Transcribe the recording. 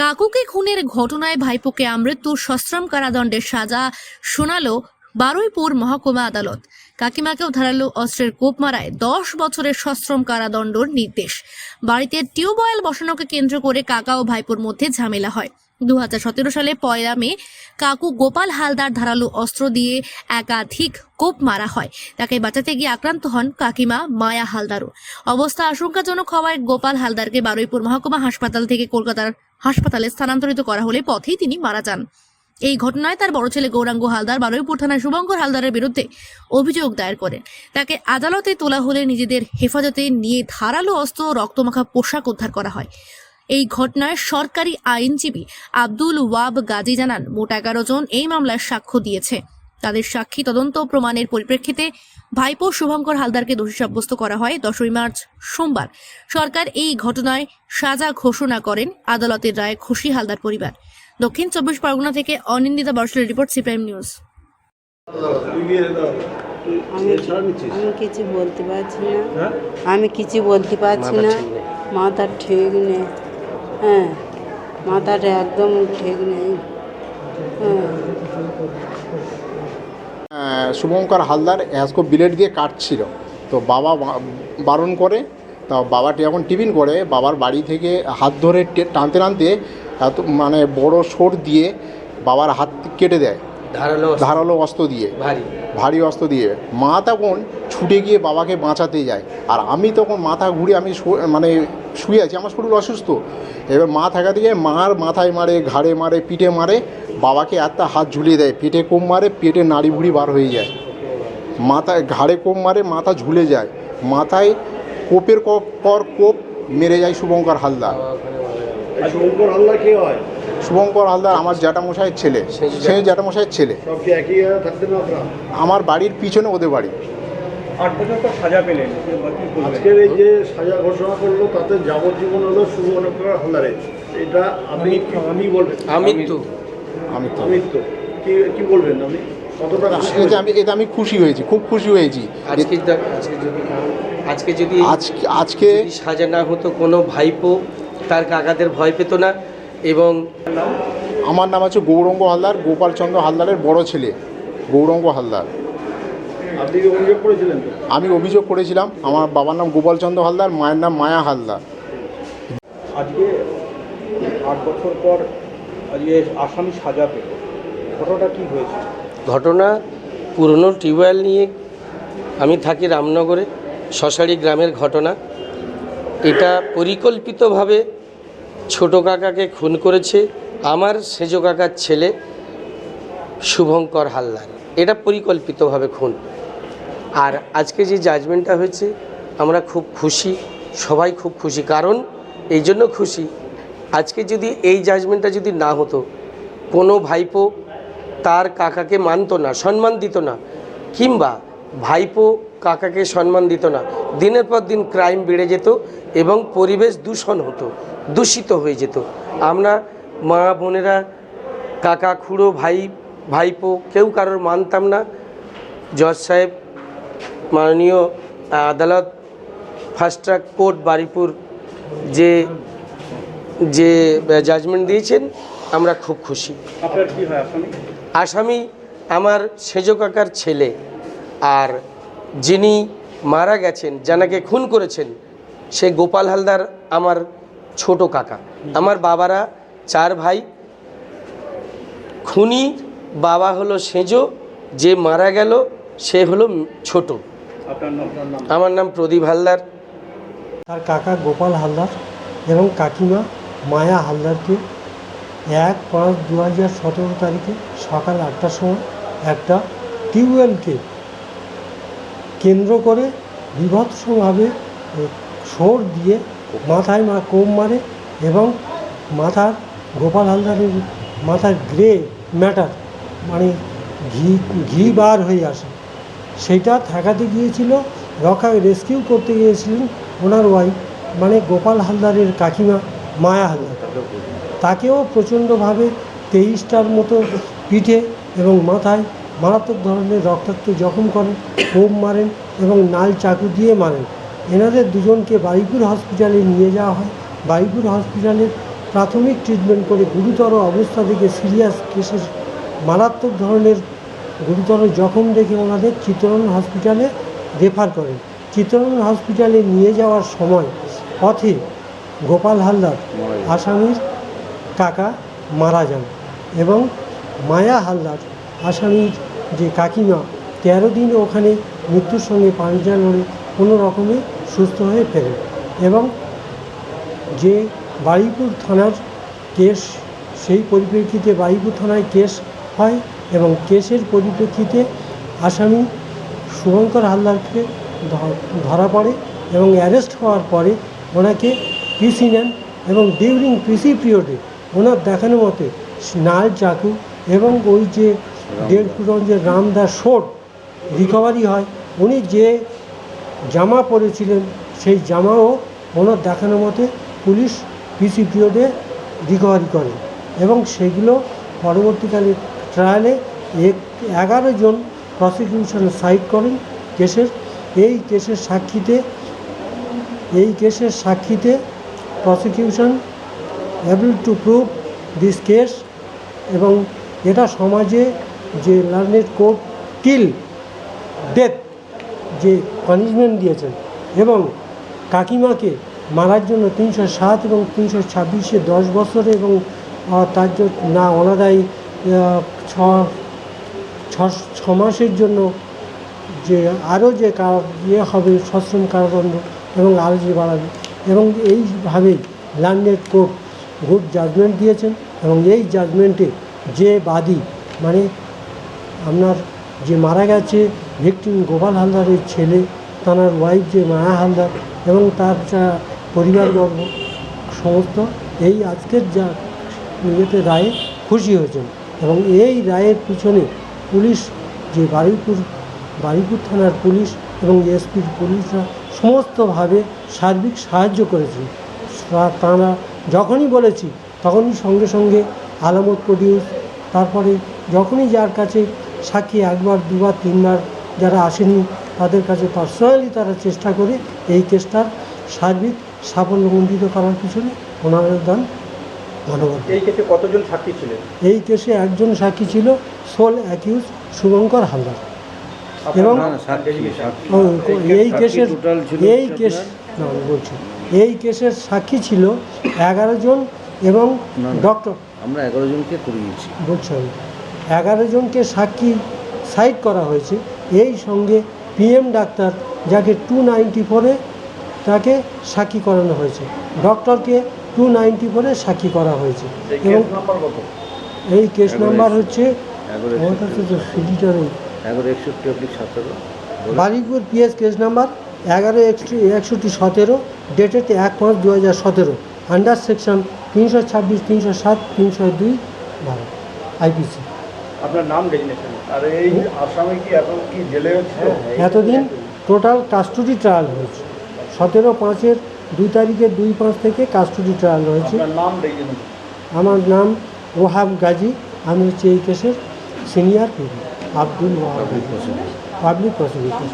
কাকুকে খুনের ঘটনায় ভাইপোকে আমৃত্যু, সশ্রম কারাদণ্ডের সাজা শোনালো বারুইপুর মহকুমা আদালত। কাকিমাকেও ধারালো অস্ত্রের কোপ মারায় দশ বছরের সশ্রম কারাদণ্ডর নির্দেশ। বাড়িতে টিউবওয়েল বসানোকে কেন্দ্র করে কাকা ও ভাইপোর মধ্যে ঝামেলা হয়। দু হাজার সতেরো সালে পয়লা মে কাকু গোপাল হালদার ধারালো অস্ত্র দিয়ে একাধিক কোপ মারা হয়। তাকে বাঁচাতে গিয়ে আক্রান্ত হন কাকিমা মায়া হালদারও। অবস্থা আশঙ্কাজনক হওয়ায় গোপাল হালদারকে বারুইপুর মহকুমা হাসপাতাল থেকে কলকাতার হাসপাতালে স্থানান্তরিত করা হলে পথেই তিনি মারা যান। এই ঘটনায় তার বড় ছেলে গৌরাঙ্গ হালদার বারুইপুর থানায় শুভঙ্কর হালদারের বিরুদ্ধে অভিযোগ দায়ের করেন। তাকে আদালতে তোলা হলে নিজেদের হেফাজতে নিয়ে ধারালো অস্ত্র, রক্তমাখা পোশাক উদ্ধার করা হয়। এই ঘটনায় সরকারি আইনজীবী আব্দুল ওয়াব গাজী জানান, মোট এগারো জন এই মামলার সাক্ষ্য দিয়েছে। তাদের সাক্ষী তদন্ত ও প্রমাণের পরিপ্রেক্ষিতে ভাইপো শুভঙ্কর হালদারকে দোষী সাব্যস্ত করা হয় দশই মার্চ সোমবার। সরকার এই ঘটনায় সাজা ঘোষণা করেন আদালতের রায়ে খুশি হালদার পরিবার। দক্ষিণ চব্বিশ পরগনা থেকে অনিন্দিতা বর্ষের রিপোর্ট সিপ্রাইম নিউজ। আমি আমি কিছু বলতে পারছি না। হ্যাঁ? আমি কিছু বলতে পারছি না। মাথা ঠিক নেই। হ্যাঁ মাথাটা একদম ঠিক নেই। হ্যাঁ। শুভঙ্কর হালদার অ্যাসকো বিলেট দিয়ে কাটছিল। তো বাবা বারণ করে তা বাবাটি যখন টিফিন করে বাবার বাড়ি থেকে হাত ধরে টানতে টানতে এত মানে বড় সোর দিয়ে বাবার হাত কেটে দেয়। ধারালো ধারালো অস্ত্র দিয়ে। ভারী। ভারী অস্ত্র দিয়ে। মা তখন ছুটে গিয়ে বাবাকে বাঁচাতে যায়। আর আমি তখন মাথা ঘুরে আমি মানে শুয়ে আছি আমার শরীর অসুস্থ। এবার মা থাকাতে গিয়ে মার মাথায় মারে ঘাড়ে মারে পিঠে মারে বাবাকে একটা হাত ঝুলিয়ে দেয় পেটে কোম মারে পেটে নাড়ি ভুড়ি বার হয়ে যায়। মাথায় ঘাড়ে কোপ মারে মাথা ঝুলে যায়। মাথায় কোপের কপ পর কোপ মেরে যায় শুভঙ্কর হালদার। শুভঙ্কর হালদার কে হয়? শুভঙ্কর হালদার আমার জ্যাঠামশাইয়ের ছেলে। সে জ্যাঠামশাইয়ের ছেলে। আমার বাড়ির পিছনে ওদের বাড়ি। আট বছর তো সাজা পেলেন আজকের এই যে সাজা ঘোষণা করল তাতে যাবজ্জীবন হলো শুভঙ্কর হালদারের এটা আপনি আমি বলবেন। আমৃত্যু। আমি তো আমৃত্যু। কি কি বলবেন আপনি? কতটা খুশি আমি এতে আমি খুশি হয়েছি খুব খুশি হয়েছি। আজকে আজকে যদি আজকে যদি আজকে আজকে সাজা না হতো কোনো ভাইপো তার কাকাদের ভয় পেত না এবং আমার নাম হচ্ছে গৌরঙ্গ হালদার গোপালচন্দ্র হালদারের বড় ছেলে গৌরঙ্গ হালদার আপনি কি অভিযোগ করেছিলেন তো আমি অভিযোগ করেছিলাম আমার বাবার নাম গোপালচন্দ্র হালদার মায়ের নাম মায়া হালদার। আজকে আট বছর পর আজকে আসামি সাজা পেল। ঘটনাটা কি হয়েছে? ঘটনা পুরনো টিউবওয়েল নিয়ে আমি থাকি রামনগরে শশারি গ্রামের ঘটনা। এটা পরিকল্পিতভাবে ছোট কাকাকে খুন করেছে আমার সেজ কাকার ছেলে শুভঙ্কর হালদার। এটা পরিকল্পিতভাবে খুন। আর আজকে যে জাজমেন্টটা হয়েছে, আমরা খুব খুশি, সবাই খুব খুশি। কারণ এই জন্য খুশি। আজকে যদি এই জাজমেন্টটা যদি না হতো, কোনো ভাইপো তার কাকাকে মানতো না, সম্মান দিত না, কিংবা ভাইপো কাকাকে সম্মান দিত না, দিনের পর দিন ক্রাইম বেড়ে যেত এবং পরিবেশ দূষণ হতো, দূষিত হয়ে যেত। আমরা মা বোনেরা, কাকা খুড়ো ভাই, ভাইপো কেউ কারোর মানতাম না। জজ সাহেব মাননীয় আদালত ফাস্ট ট্র্যাক কোর্ট বারিপুর যে যে জাজমেন্ট দিয়েছেন আমরা খুব খুশি। আসামি? আমার সেজ কাকার ছেলে আর যিনি মারা গেছেন জানাকে খুন করেছেন সে গোপাল হালদার আমার ছোট কাকা। আমার বাবারা চার ভাই খুনি বাবা হলো সেজো যে মারা গেল সে হলো ছোট। আমার নাম প্রদীপ হালদার। তার কাকা গোপাল হালদার এবং কাকিমা মায়া হালদারকে এক পাঁচ দু হাজার সতেরো তারিখে সকাল আটটার সময় একটা টিউবওয়েলকে কেন্দ্র করে বিভৎসভাবে সোর দিয়ে মাথায় মা কোম মারে এবং মাথার গোপাল হালদারের মাথার গ্রে ম্যাটার মানে ঘি ঘি বার হয়ে আসে। সেইটা ঠেকাতে গিয়েছিল, রক্ষা রেস্কিউ করতে গিয়েছিলেন ওনার ওয়াইফ মানে গোপাল হালদারের কাকিমা মায়া হালদার। তাকেও প্রচণ্ডভাবে তেইশটার মতো পিঠে এবং মাথায় মারাত্মক ধরনের রক্তাক্ত জখম করেন কোপ মারেন এবং নাল চাকু দিয়ে মারেন। এনাদের দুজনকে বারিপুর হসপিটালে নিয়ে যাওয়া হয়। বারিপুর হসপিটালের প্রাথমিক ট্রিটমেন্ট করে গুরুতর অবস্থা থেকে সিরিয়াস কেসের মারাত্মক ধরনের গুরুতর জখম দেখে ওনাদের চিত্তরঞ্জন হসপিটালে রেফার করেন। চিত্তরঞ্জন হসপিটালে নিয়ে যাওয়ার সময় পথে গোপাল হালদার, আসামির কাকা মারা যান এবং মায়া হালদার, আসামির যে কাকিমা, তেরো দিন ওখানে মৃত্যুর সঙ্গে পাঞ্জা লড়ে কোনো রকমে সুস্থ হয়ে ফেরেন এবং যে বারুইপুর থানার কেস, সেই পরিপ্রেক্ষিতে বারুইপুর থানায় কেস হয় এবং কেসের পরিপ্রেক্ষিতে আসামি শুভঙ্কর হালদারকে ধরা পড়ে এবং অ্যারেস্ট হওয়ার পরে ওনাকে পিসি নেন এবং ডিউরিং পিসি পিরিয়ডে ওনার দেখানো মতে নাল চাকু এবং ওই যে দেড় ফুটঞ্জের রামদাস শোট রিকভারি হয়। উনি যে জামা পরেছিলেন সেই জামাও ওনার দেখানো মতে পুলিশ পিসি পিরিয়ডে রিকভারি করে এবং সেগুলো পরবর্তীকালে ট্রায়ালে এক, এগারো জন প্রসিকিউশন সাইড করেন কেসের। এই কেসের সাক্ষীতে, এই কেসের সাক্ষীতে prosecution able to prove this case এবং এটা সমাজে যে লার্নেড কোর্ট টিল ডেথ যে পানিশমেন্ট দিয়েছেন এবং কাকিমাকে মারার জন্য তিনশো সাত এবং তিনশো ছাব্বিশে দশ বছর এবং তার জন্য না অনাদায়ী ছ মাসের জন্য যে আরও যে ইয়ে হবে, সশ্রম কারাদণ্ড এবং আরও যে বাড়াবে। এবং এইভাবেই ল্যান্ডেড কোর্ট গুড জাজমেন্ট দিয়েছেন এবং এই জাজমেন্টে যে বাদী মানে আপনার যে মারা গেছে, ভিকটিম গোপাল হালদারের ছেলে তাঁর ওয়াইফ যে মায়া হালদার এবং তার যা পরিবারবর্গ, সমস্ত এই আজকের যা ইয়েতে রায়ে খুশি হয়েছেন। এবং এই রায়ের পিছনে পুলিশ, যে বারুইপুর বারুইপুর থানার পুলিশ এবং এসপির পুলিশরা সমস্তভাবে সার্বিক সাহায্য করেছে। তারা যখনই বলেছি তখনই সঙ্গে সঙ্গে আলামত প্রডিউস, তারপরে যখনই যার কাছে সাক্ষী একবার, দুবার, তিনবার যারা আসেনি তাদের কাছে পার্সোনালি তারা চেষ্টা করে এই কেসটার সার্বিক সাফল্যমণ্ডিত করার পিছনে ওনাদের দান ধন্যবাদ এই কেসে কতজন সাক্ষী ছিলেন? এই কেসে একজন সাক্ষী ছিল সোল অ্যাকিউজ শুভঙ্কর হালদার। এবং এই কেসের এই কেস না বলছি। এই কেসের সাক্ষী ছিল এগারো জন এবং ডক্টর। আমরা এগারো জনকে করিয়েছি বলছি আমি। এগারো জনকে সাক্ষী সাইড করা হয়েছে। এই সঙ্গে পিএম ডাক্তার যাকে টু নাইনটি ফোরে তাকে সাক্ষী করানো হয়েছে। ডক্টরকে টু নাইনটি ফোরে সাক্ষী করা হয়েছে। এবং এই কেস নাম্বার হচ্ছে বারিকপুর পিএস কেস নাম্বার এগারো একষট্টি একষট্টি সতেরো ডেটেড এক পাঁচ দু হাজার সতেরো আন্ডার সেকশন তিনশো ছাব্বিশ তিনশো সাত তিনশো দুই বারো আইপিসি আপনার নাম ডেজিগনেশন আর এই আসামি কি এখন কি জেলে এতদিন টোটাল কাস্টডি ট্রায়াল হয়েছে। সতেরো পাঁচের দুই তারিখে দুই পাঁচ থেকে কাস্টডি ট্রায়াল ডেজিগনেশন আমার নাম ওহাব গাজী আমি হচ্ছে এই কেসের senior Abdul Wahab public prosecutor